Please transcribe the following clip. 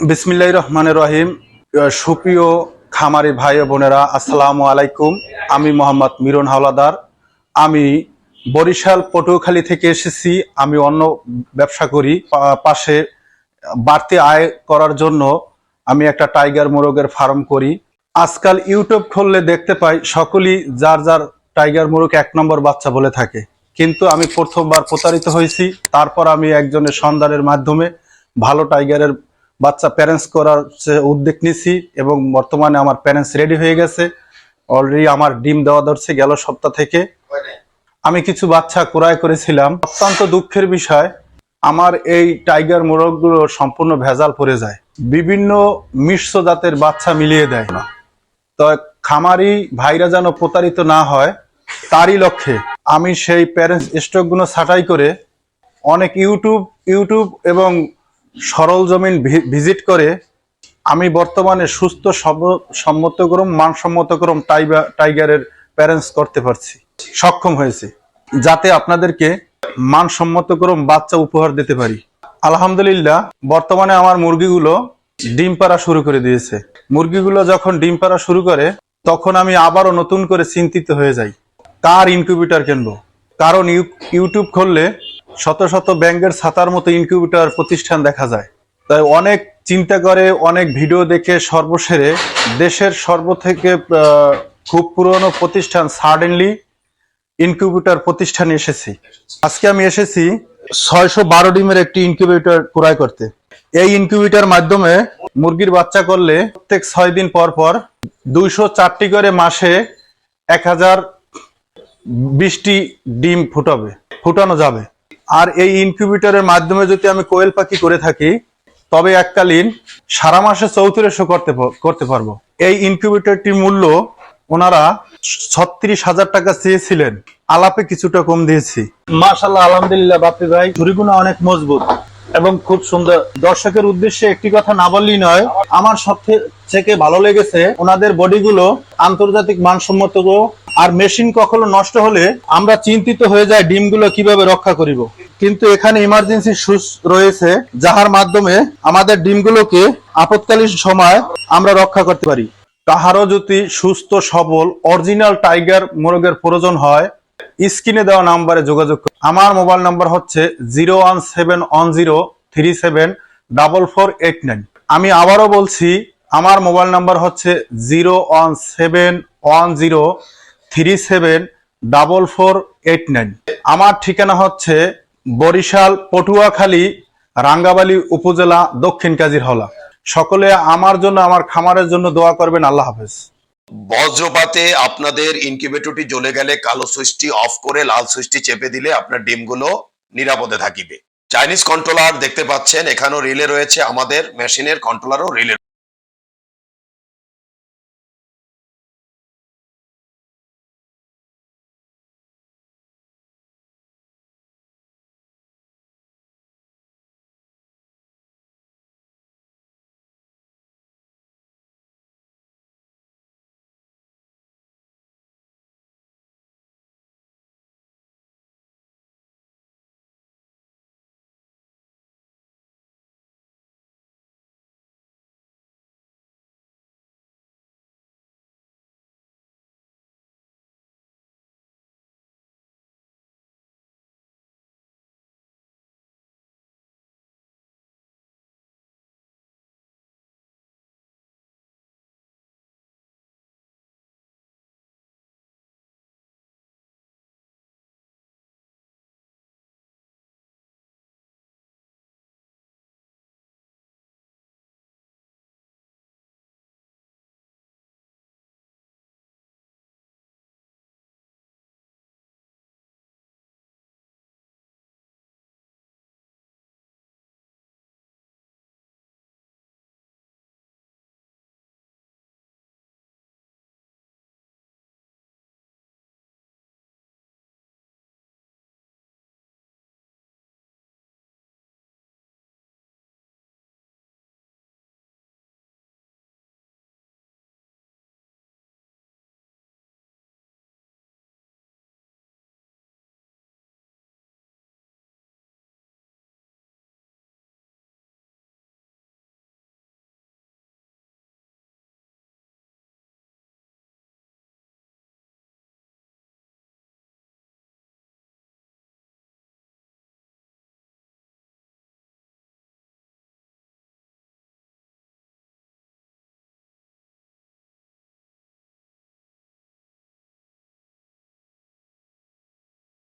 বিসমিল্লাহ রহমান রহিম। সুপ্রিয় খামারি ভাই বোনেরা, আসসালামু আলাইকুম। আমি মোহাম্মদ মিরন হাওলাদার। আমি বরিশাল পটুয়াখালী থেকে এসেছি। আমি অন্য ব্যবসা করি। পাশে বাড়তি আয় করার জন্য আমি একটা টাইগার মোরগের ফার্ম করি। আজকাল ইউটিউব খুললে দেখতে পাই, সকলেই যার যার টাইগার মোরগ এক নম্বর বাচ্চা বলে থাকে। কিন্তু আমি প্রথমবার প্রতারিত হয়েছি। তারপর আমি একজনের সন্ধানের মাধ্যমে ভালো টাইগারের বাচ্চা প্যারেন্টস করার উদ্যোগ নিছি এবং বর্তমানে আমার প্যারেন্টস রেডি হয়ে গেছে। অলরেডি আমার ডিম দেওয়া ধরছে গেল সপ্তাহ থেকে। আমি কিছু বাচ্চা ক্রয় করেছিলাম। অত্যন্ত দুঃখের বিষয়, আমার এই টাইগার মোরগগুলো সম্পূর্ণ ভেজাল পড়ে যায়। বিভিন্ন মিশ্র জাতের বাচ্চা মিলিয়ে দেয়। না তো খামারি ভাইরা যেন প্রতারিত না হয়, তারই লক্ষ্যে আমি সেই প্যারেন্টস স্টকগুলো ছাঁটাই করে অনেক ইউটিউব ইউটিউব এবং সরল জমিন ভিজিট করে আমি বর্তমানে সুস্থ সম্মতক্রম মানসম্মতক্রম টাইগারের প্যারেন্টস করতে পারছি। সক্ষম হয়েছে। যাতে আপনাদেরকে মানসম্মতক্রম বাচ্চা উপহার দিতে পারি। আলহামদুলিল্লাহ, বর্তমানে আমার মুরগিগুলো ডিম পাড়া শুরু করে দিয়েছে। মুরগিগুলো যখন ডিম পাড়া শুরু করে, তখন আমি আবারও নতুন করে চিন্তিত হয়ে যাই। কার ইনকিউবেটর কিনবো? কারণ ইউ- ইউটিউব খুললে শত শত ব্যাংকের ছাতার মতো ইনকিউবেটর প্রতিষ্ঠান দেখা যায়। তাই অনেক চিন্তা করে, অনেক ভিডিও দেখে সর্বশেরে দেশের সর্ব থেকে খুব পুরনো প্রতিষ্ঠান সাডেনলি ইনকিউবেটর প্রতিষ্ঠানে এসেছি। আজকে আমি এসেছি ছয়শো বারো ডিমের একটি ইনকিউবেটর ক্রয় করতে। এই ইনকিউবেটর মাধ্যমে মুরগির বাচ্চা করলে প্রত্যেক ছয় দিন পর পর দুইশো চারটি করে মাসে এক হাজার বিশটি ডিম ফুটাবে, ফুটানো যাবে। আর এই ইনকিউবেটরের মাধ্যমে যদি আমি কোয়েল পাখি করে থাকি, তবে এককালীন সারা মাসে চৌত্রিশশো করতে করতে পারব। এই ইনকিউবেটরটির মূল্য ওনারা ছত্রিশ হাজার টাকা চেয়েছিলেন। আলাপে কিছুটা কম দিয়েছি। মাশাল্লাহ আলহামদুলিল্লাহ বাপি ভাই ঝুড়িগুলো অনেক মজবুত এবং খুব সুন্দর। দর্শকের উদ্দেশ্যে একটি কথা না বললেই নয়, আমার সব থেকে ভালো লেগেছে ওনাদের বডিগুলো আন্তর্জাতিক মানসম্মত। আর মেশিন কখনো নষ্ট হলে আমরা চিন্তিত হয়ে যাই ডিমগুলো কীভাবে রক্ষা করিব। কিন্তু এখানে ইমার্জেন্সি সুস রয়েছে, যাহার মাধ্যমে আমাদের ডিমগুলোকে আপৎকালীন সময় আমরা রক্ষা করতে পারি। কাহারও যদি সুস্থ, সবল অরিজিনাল টাইগার মোরগের প্রয়োজন হয়, স্ক্রিনে দেওয়া নাম্বারে যোগাযোগ। আমার মোবাইল নাম্বার হচ্ছে zero one seven one zero three seven double four eight nine আমি আবারও বলছি, আমার মোবাইল নাম্বার হচ্ছে zero one seven one zero three seven double four eight nine আমার ঠিকানা হচ্ছে বরিশাল, পটুয়াখালী রাঙ্গাবালী উপজেলা, দক্ষিণ কাজিরহলা সকলে আমার জন্য, আমার খামারের জন্য দোয়া করবেন। আল্লাহ হাফেজ। বজ্রপাতে আপনাদের ইনকিউবেটরটি জ্বলে গেলে কালো সুইচটি অফ করে লাল সুইচটি চেপে দিলে আপনার ডিমগুলো নিরাপদে থাকিবে। চাইনিজ কন্ট্রোলার দেখতে পাচ্ছেন, এখানেও রিলে রয়েছে আমাদের মেশিনের কন্ট্রোলারও রিলে